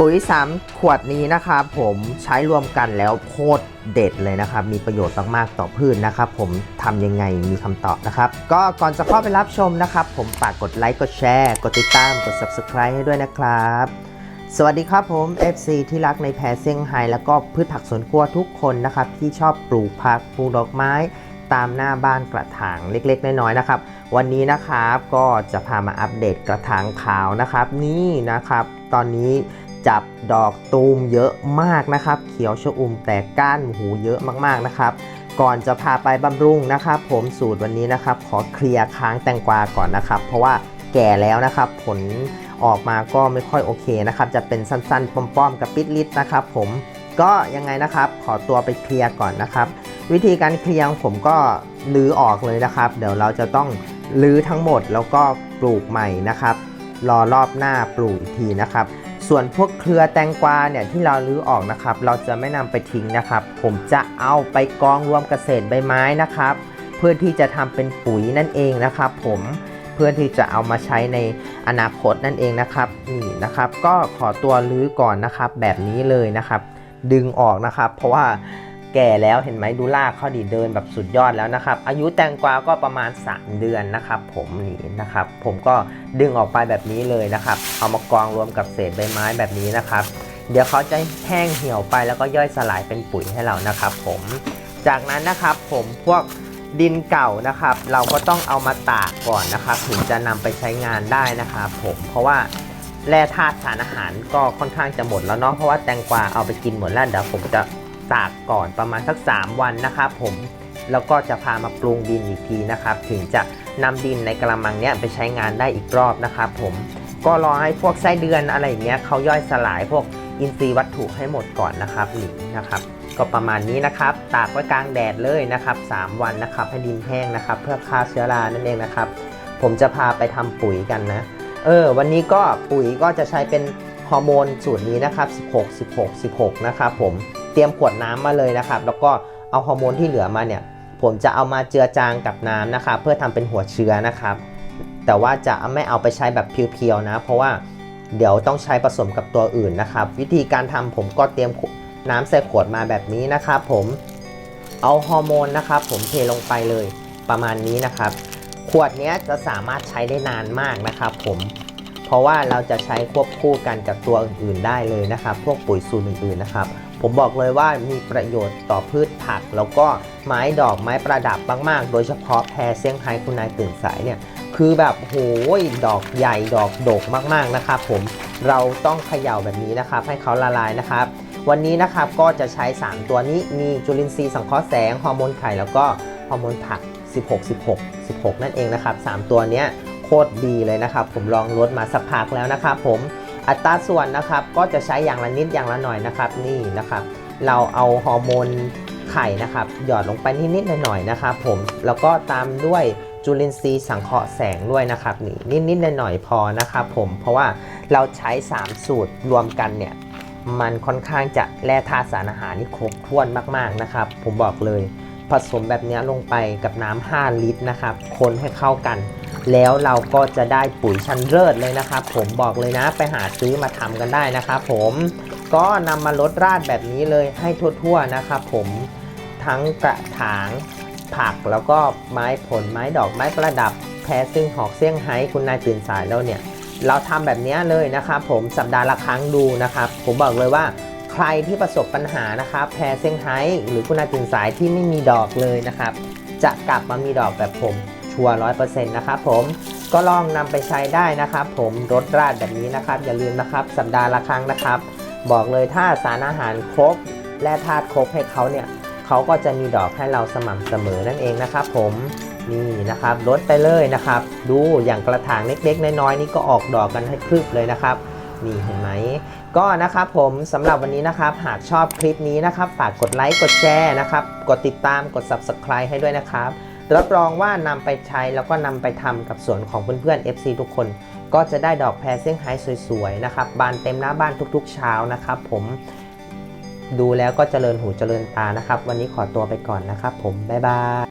ปุ๋ย 3 ขวดนี้นะครับผมใช้รวมกันแล้วโคตรเด็ดเลยนะครับ มีประโยชน์มาก ๆ ต่อพืชนนะครับ ผมทำยังไงมีคำตอบนะครับ ก็ก่อนจะเข้าไปรับชมนะครับ ผมฝากกดไลค์ กดแชร์ กดติดตาม กด subscribe ให้ด้วยนะครับ สวัสดีครับผม FC ที่รักในแพรเซี่ยงไฮ้แล้วก็พืชผักสวนครัวทุกคนนะครับ ที่ชอบปลูกผักปลูกดอกไม้ตามหน้าบ้านกระถางเล็กๆ น้อยๆนะครับ วันนี้นะครับก็จะพามาอัปเดตกระถางขาวนะครับ นี่นะครับ ตอนนี้ จับดอกตูมเยอะมากนะครับ เขียวชอุ่มแต่ก้านหูเยอะมากๆนะครับ ก่อนจะพาไปบำรุงนะครับ ผมสูตรวันนี้นะครับ ขอเคลียร์ค้างแตงกวาก่อนนะครับ เพราะว่าแก่แล้วนะครับ ผลออกมาก็ไม่ค่อยโอเคนะครับ จะเป็นสั้นๆป้อมๆกับปิดลิดนะครับผมก็ยังไงนะครับ ขอตัวไปเคลียร์ก่อนนะครับ วิธีการเคลียร์ผมก็ลื้อออกเลยนะครับ เดี๋ยวเราจะต้องลื้อทั้งหมดแล้วก็ปลูกใหม่นะครับ รอรอบหน้าปลูกอีกทีนะครับ ส่วนพวกเครือแตงกวาเนี่ยที่เราลื้อออกนะครับ เราจะไม่นำไปทิ้งนะครับ ผมจะเอาไปกองรวมเกษตรใบไม้นะครับ เพื่อที่จะทำเป็นปุ๋ยนั่นเองนะครับ ผมเพื่อที่จะเอามาใช้ในอนาคตนั่นเองนะครับนี่นะครับ ก็ขอตัวลื้อก่อนนะครับ แบบนี้เลยนะครับ ดึงออกนะครับ เพราะว่า แก่แล้วเห็นไหมดูลากเขาดีเดินแบบสุดยอดแล้วนะครับ อายุแตงกวาก็ประมาณ 3 เดือนนะครับ ผมนี่นะครับ ผมก็ดึงออกไปแบบนี้เลยนะครับ เอามากองรวมกับเศษใบไม้แบบนี้นะครับ เดี๋ยวเขาจะแห้งเหี่ยวไปแล้วก็ย่อยสลายเป็นปุ๋ยให้เรานะครับ ผมจากนั้นนะครับผมพวกดินเก่านะครับ เราก็ต้องเอามาตากก่อนนะครับ ถึงจะนำไปใช้งานได้นะครับ ผมเพราะว่าแร่ธาตุสารอาหารก็ค่อนข้างจะหมดแล้วเนาะเพราะว่าแตงกวาเอาไปกินหมดแล้วเดี๋ยวผมจะ ตากก่อนประมาณสัก 3 วันนะครับผมแล้วก็จะพามาปรุงดินอีกทีนะครับ ถึงจะนำดินในกระมังเนี้ยไปใช้งานได้อีกรอบนะครับผมก็รอให้พวกไส้เดือนอะไรอย่างเงี้ยเขาย่อยสลายพวกอินทรีย์วัตถุให้หมดก่อนนะครับนี่นะครับ ก็ประมาณนี้นะครับ ตากไว้กลางแดดเลยนะครับ 3 วันนะครับให้ดินแห้งนะครับ เพื่อฆ่าเชื้อรานั่นเองนะครับ ผมจะพาไปทำปุ๋ยกันนะ เออ วันนี้ก็ปุ๋ยก็จะใช้เป็นฮอร์โมนสูตรนี้นะครับ 16 16 16 นะครับผม เตรียมขวดน้ำมาเลยนะครับ แล้วก็เอาฮอร์โมนที่เหลือมาเนี่ย ผมจะเอามาเจือจางกับน้ำนะครับ เพื่อทำเป็นหัวเชื้อนะครับ แต่ว่าจะไม่เอาไปใช้แบบเพียวๆนะ เพราะว่าเดี๋ยวต้องใช้ผสมกับตัวอื่นนะครับ วิธีการทำผมก็เตรียมน้ำใส่ขวดมาแบบนี้นะครับ ผมเอาฮอร์โมนนะครับ ผมเทลงไปเลยประมาณนี้นะครับ ขวดนี้จะสามารถใช้ได้นานมากนะครับ ผม ราะว่าเราจะใช้ควบคู่กันกับตัวอื่นๆได้เลยนะครับ พวกปุ๋ยสูตรอื่นๆนะครับ ผมบอกเลยว่ามีประโยชน์ต่อพืชผัก แล้วก็ไม้ดอกไม้ประดับมากๆ โดยเฉพาะแพรเซี่ยงไฮ้คุณนายตื่นสายเนี่ยคือแบบโหยดอกใหญ่ดอกโดกมากๆนะครับผมเราต้องเขย่าแบบนี้นะครับ ให้เขาละลายนะครับ วันนี้นะครับก็จะใช้ 3 ตัวนี้มีจุลินทรีย์สังเคราะห์แสงฮอร์โมนไข่แล้วก็ฮอร์โมนผัก 16 16 16 นั่นเองนะครับ 3 ตัวเนี้ย โคตรดีเลยนะครับ ผมลองลดมาสักพักแล้วนะครับผมอัตราส่วนนะครับก็จะใช้อย่างละนิดอย่างละหน่อยนะครับนี่นะครับ เราเอาฮอร์โมนไข่นะครับหยอดลงไปนิดๆหน่อยๆนะครับผมแล้วก็ตามด้วยจุลินทรีย์สังเคราะห์แสงด้วยนะครับนี่นิดๆหน่อยๆพอนะครับผมเพราะว่าเราใช้ 3 สูตรรวมกันเนี่ยมันค่อนข้างจะแร่ธาตุสารอาหารนี่ครบถ้วนมากๆนะครับ ผมบอกเลย ผสมแบบนี้ลงไปกับน้ำ5ลิตรนะครับคนให้เข้ากัน แล้วเราก็จะได้ปุ๋ยชั้นเลิศเลยนะครับ ผมบอกเลยนะไปหาซื้อมาทำกันได้นะครับผมก็นำมาลดราดแบบนี้เลยให้ทั่วๆนะครับผมทั้งกระถางผักแล้วก็ไม้ผลไม้ดอกไม้ประดับแพรซึ่งหอกเซี่ยงไฮ้คุณนายตื่นสายแล้วเนี่ย เราทำแบบนี้เลยนะครับผมสัปดาห์ละครั้งดูนะครับ ผมบอกเลยว่าใครที่ประสบปัญหานะครับแพรเซี่ยงไฮ้หรือคุณนายตื่นสายที่ไม่มีดอกเลยนะครับ จะกลับมามีดอกแบบผม ชัวร์ร้อยเปอร์เซ็นต์นะครับผมก็ลองนำไปใช้ได้นะครับผมรดราดแบบนี้นะครับ อย่าลืมนะครับสัปดาห์ละครั้งนะครับ บอกเลยถ้าสารอาหารครบ และธาตุครบให้เขาเนี่ยเขาก็จะมีดอกให้เราสม่ำเสมอนั่นเองนะครับผมนี่นะครับลดไปเลยนะครับ ดูอย่างกระถางเล็กๆ น้อยๆนี่ก็ออกดอกกันให้ครึบเลยนะครับนี่เห็นไหมก็นะครับผมสำหรับวันนี้นะครับ หากชอบคลิปนี้นะครับ ฝากกดไลค์กดแชร์นะครับ กดติดตามกด subscribe ให้ด้วยนะครับ รับรองว่านำไปใช้แล้วก็นำไปทำกับสวนของเพื่อนๆ FC ทุกคน ก็จะได้ดอกแพรเซี่ยงไฮ้สวยๆนะครับบานเต็มหน้าบ้านทุกๆ เช้านะครับ ผมดูแล้วก็เจริญหูเจริญตานะครับ วันนี้ขอตัวไปก่อนนะครับ ผมบ๊ายบาย